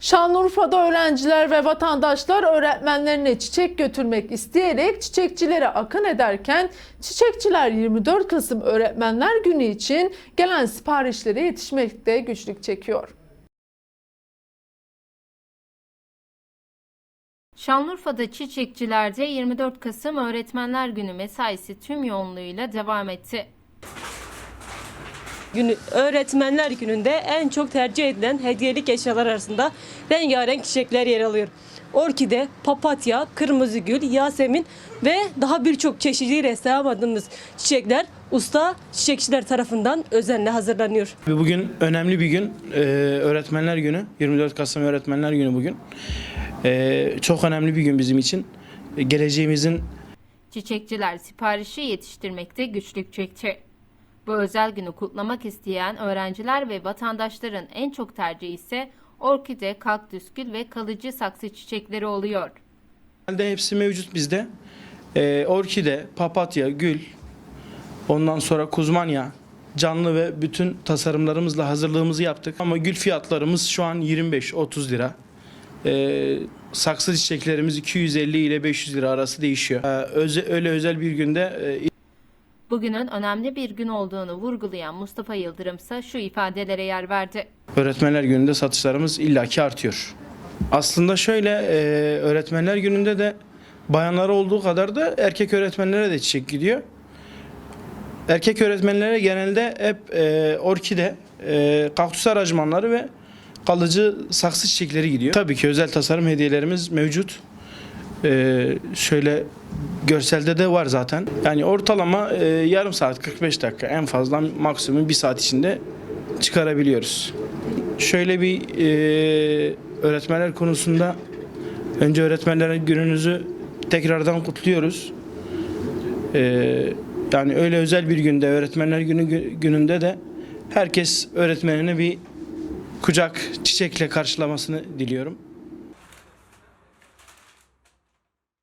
Şanlıurfa'da öğrenciler ve vatandaşlar öğretmenlerine çiçek götürmek isteyerek çiçekçilere akın ederken çiçekçiler 24 Kasım Öğretmenler Günü için gelen siparişlere yetişmekte güçlük çekiyor. Şanlıurfa'da çiçekçilerde 24 Kasım Öğretmenler Günü mesaisi tüm yoğunluğuyla devam etti. Günü, öğretmenler gününde en çok tercih edilen hediyelik eşyalar arasında rengarenk çiçekler yer alıyor. Orkide, papatya, kırmızı gül, yasemin ve daha birçok çeşidiyle sığamadığımız çiçekler usta çiçekçiler tarafından özenle hazırlanıyor. Bugün önemli bir gün. Ee, Öğretmenler Günü. 24 Kasım Öğretmenler Günü bugün. Ee, çok önemli bir gün bizim için. Ee, Geleceğimizin Çiçekçiler siparişi yetiştirmekte güçlük çekti. Bu özel günü kutlamak isteyen öğrenciler ve vatandaşların en çok tercihi ise orkide, kaktüs gül ve kalıcı saksı çiçekleri oluyor. Genelde hepsi mevcut bizde. Ee, orkide, papatya, gül, ondan sonra kuzmanya, canlı ve bütün tasarımlarımızla hazırlığımızı yaptık. Ama gül fiyatlarımız şu an 25-30 lira. Ee, saksı çiçeklerimiz 250 ile 500 lira arası değişiyor. Ee, öze- öyle özel bir günde e, Bugünün önemli bir gün olduğunu vurgulayan Mustafa Yıldırım ise şu ifadelere yer verdi. Öğretmenler gününde satışlarımız illaki artıyor. Aslında şöyle e, öğretmenler gününde de bayanlara olduğu kadar da erkek öğretmenlere de çiçek gidiyor. Erkek öğretmenlere genelde hep e, orkide, e, kaktüs aranjmanları ve kalıcı saksı çiçekleri gidiyor. Tabii ki özel tasarım hediyelerimiz mevcut. E, şöyle görselde de var zaten. Yani ortalama e, yarım saat 45 dakika en fazla maksimum bir saat içinde çıkarabiliyoruz. Şöyle bir e, öğretmenler konusunda önce öğretmenler gününüzü tekrardan kutluyoruz. E, yani öyle özel bir günde öğretmenler günü gününde de herkes öğretmenine bir kucak çiçekle karşılamasını diliyorum.